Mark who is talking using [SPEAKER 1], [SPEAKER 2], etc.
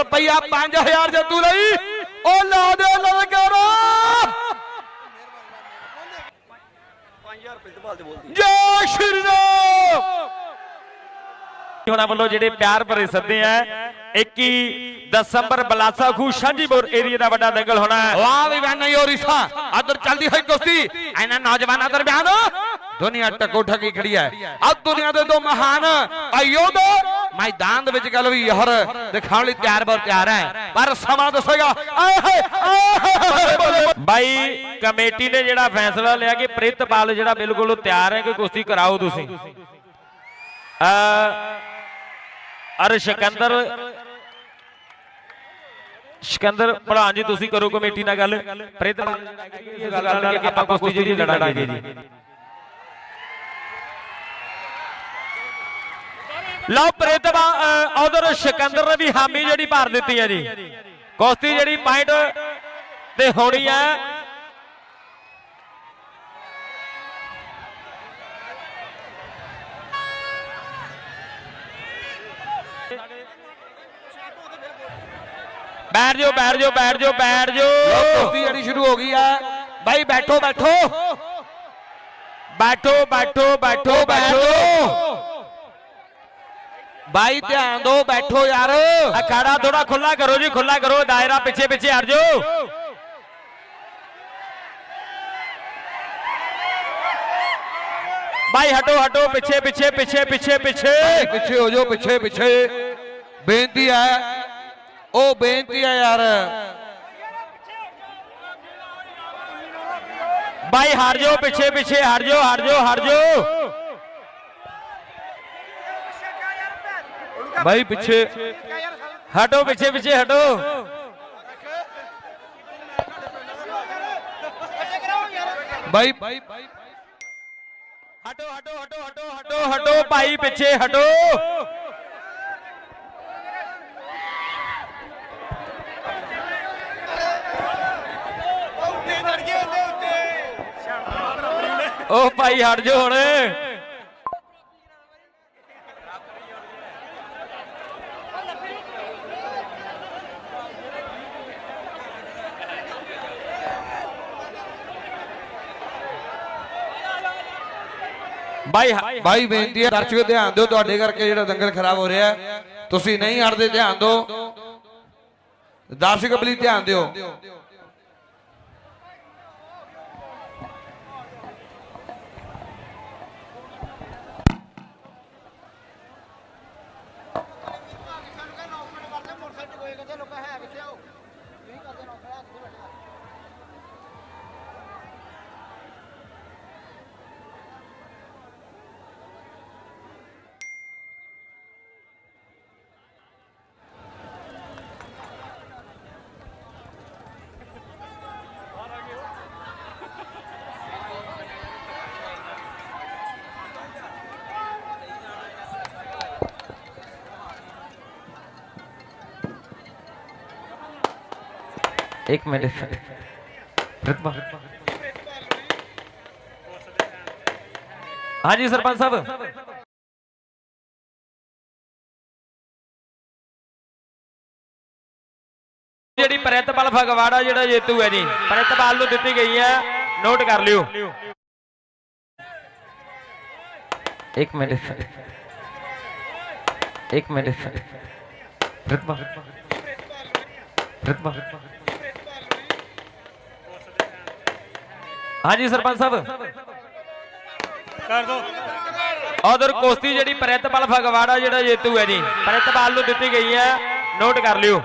[SPEAKER 1] ਰੁਪਈਆ 5000 ਜੱਤੂ ਲਈ ਉਹ ਲਾ ਦੇ ਲਲਕਾਰਾ
[SPEAKER 2] 5000 ਰੁਪਏ ਤੇ ਬਾਲ ਤੇ ਬੋਲਦੀ
[SPEAKER 1] ਜੈ ਸ਼੍ਰੀ ਰਾਮ।
[SPEAKER 3] ਉਹਨਾਂ ਵੱਲੋਂ ਜਿਹੜੇ ਪਿਆਰ ਭਰੇ ਸੱਦੇ ਆ 21 ਦਸੰਬਰ ਬਲਾਸਾ ਖੂ ਸਾਂਝੀਪੁਰ ਏਰੀਆ ਦਾ ਵੱਡਾ ਦੰਗਲ ਹੋਣਾ ਹੈ।
[SPEAKER 1] ਵਾਹ ਵੀ ਵੈਨ ਨਹੀਂ ਹੋ ਰਹੀ ਸਾ। ਅਦਰ ਚੱਲਦੀ ਹੋਈ ਕੁਸ਼ਤੀ। ਇਹਨਾਂ ਨੌਜਵਾਨਾਂ ਦਰਮਿਆਨ ਦੁਨੀਆ ਟਕੋ ਠਕੀ ਖੜੀ ਹੈ। ਆ ਦੁਨੀਆ ਦੇ ਦੋ ਮਹਾਨ ਅਯੋਧ ਮੈਦਾਨ ਦੇ ਵਿੱਚ ਗੱਲ ਵੀ ਯਹਰ ਦਿਖਾਉਣ ਲਈ ਤਿਆਰ ਬਰ ਤਿਆਰ ਹੈ। ਪਰ ਸਮਾਂ ਦੱਸੇਗਾ। ਆਏ ਹਾਏ
[SPEAKER 3] ਬਾਈ, ਕਮੇਟੀ ਨੇ ਜਿਹੜਾ ਫੈਸਲਾ ਲਿਆ ਕਿ ਪ੍ਰਿਤਪਾਲ ਜਿਹੜਾ ਬਿਲਕੁਲ ਤਿਆਰ ਹੈ ਕਿ ਕੁਸ਼ਤੀ ਕਰਾਓ ਤੁਸੀਂ। ਅ, ਅਰ ਸਿਕੰਦਰ ਸਿਕੰਦਰ ਭਲਵਾਨ ਜੀ, ਤੁਸੀਂ ਕਰੋ ਕਮੇਟੀ ਨਾਲ ਗੱਲ। ਪ੍ਰਿਤਪਾਲ ਇਸ ਗੱਲ ਨਾਲ ਕਿ ਆਪਾਂ ਕੁਸ਼ਤੀ ਜਿਹੜੀ ਲੜਾਂਗੇ ਜੀ। ਲਓ ਪ੍ਰਿਤਪਾਲ ਉਧਰ ਸਿਕੰਦਰ ਨੇ ਵੀ ਹਾਮੀ ਜਿਹੜੀ ਭਰ ਦਿੱਤੀ ਹੈ ਜੀ। ਕੁਸ਼ਤੀ ਜਿਹੜੀ ਪੁਆਇੰਟ ਤੇ ਹੋਣੀ ਹੈ। ਬੈਠ ਜਾਓ ਬੈਠ ਜਾਓ ਬੈਠ ਜਾਓ ਬੈਠ ਜਾਓ।
[SPEAKER 1] ਕੁਸ਼ਤੀ ਜਿਹੜੀ ਸ਼ੁਰੂ ਹੋ ਗਈ ਹੈ। ਬਾਈ ਬੈਠੋ ਬੈਠੋ।
[SPEAKER 3] ਬੈਠੋ ਬੈਠੋ ਬੈਠੋ ਬੈਠੋ।
[SPEAKER 1] ਬਾਈ ਧਿਆਨ ਦਿਓ ਬੈਠੋ ਯਾਰ।
[SPEAKER 3] ਅਖਾੜਾ ਥੋੜਾ ਖੁੱਲਾ ਕਰੋ ਜੀ ਖੁੱਲਾ ਕਰੋ ਦਾਇਰਾ ਪਿੱਛੇ ਪਿੱਛੇ ਹਟ ਜਾਓ। ਭਾਈ ਹਟੋ ਹਟੋ ਪਿੱਛੇ ਪਿੱਛੇ ਪਿੱਛੇ ਪਿੱਛੇ ਪਿੱਛੇ।
[SPEAKER 1] ਪਿੱਛੇ ਹੋ ਜਾਓ ਪਿੱਛੇ ਪਿੱਛੇ। ਬੇਨਤੀ ਹੈ ਉਹ ਬੇਨਤੀ ਹੈ ਯਾਰ।
[SPEAKER 3] ਭਾਈ ਹਟ ਜਾਓ ਪਿੱਛੇ ਪਿੱਛੇ ਹਟ ਜਾਓ ਹਟ ਜਾਓ ਹਟ ਜਾਓ।
[SPEAKER 1] ਬਾਈ ਪਿੱਛੇ।
[SPEAKER 3] ਹਟੋ, ਪਿੱਛੇ ਪਿੱਛੇ ਹਟੋ।
[SPEAKER 1] ਬਾਈ।
[SPEAKER 3] ਹਟੋ ਹਟੋ ਹਟੋ ਹਟੋ ਹਟੋ ਹਟੋ, ਭਾਈ ਪਿੱਛੇ ਹਟੋ। ਉਹ ਭਾਈ, ਹਟ ਜਾਓ ਹੁਣ। ਭਾਈ
[SPEAKER 1] ਬਾਈ ਬੇਨਤੀ ਹੈ, ਦਰਸ਼ਕੋ ਧਿਆਨ ਦਿਓ, ਤੁਹਾਡੇ ਕਰਕੇ ਜਿਹੜਾ ਦੰਗਲ ਖਰਾਬ ਹੋ ਰਿਹਾ ਤੁਸੀਂ ਨਹੀਂ ਹਟਦੇ, ਧਿਆਨ ਦਿਓ। ਦਰਸ਼ਕ ਬਲੀ ਧਿਆਨ ਦਿਓ।
[SPEAKER 3] ਇੱਕ ਮਿੰਟ। ਪ੍ਰਤਿਭਾ ਹਾਂਜੀ, ਸਰਪੰਚ ਸਾਹਿਬ। ਜਿਹੜੀ ਪ੍ਰਿਤਪਾਲ ਫਗਵਾੜਾ, ਜਿਹੜਾ ਜੇਤੂ ਹੈ ਜੀ, ਪ੍ਰਿਤਪਾਲ ਨੂੰ ਦਿੱਤੀ ਗਈ ਹੈ ਨੋਟ ਕਰ ਲਿਓ। ਇੱਕ ਮਿੰਟ। ਇੱਕ ਮਿੰਟ। ਪ੍ਰਤਿਭਾ ਪ੍ਰਤਿਭਾ ਹਾਂਜੀ ਸਰਪੰਚ ਸਾਹਿਬ।
[SPEAKER 2] ਕਰ ਦੋ।
[SPEAKER 3] ਉਧਰ ਕੁਸ਼ਤੀ ਜਿਹੜੀ ਪ੍ਰਿਤਪਾਲ ਫਗਵਾੜਾ ਜਿਹੜਾ ਜੇਤੂ ਹੈ ਜੀ ਪ੍ਰਿਤਪਾਲ ਨੂੰ ਦਿੱਤੀ ਗਈ ਹੈ। ਨੋਟ ਕਰ ਲਿਓ।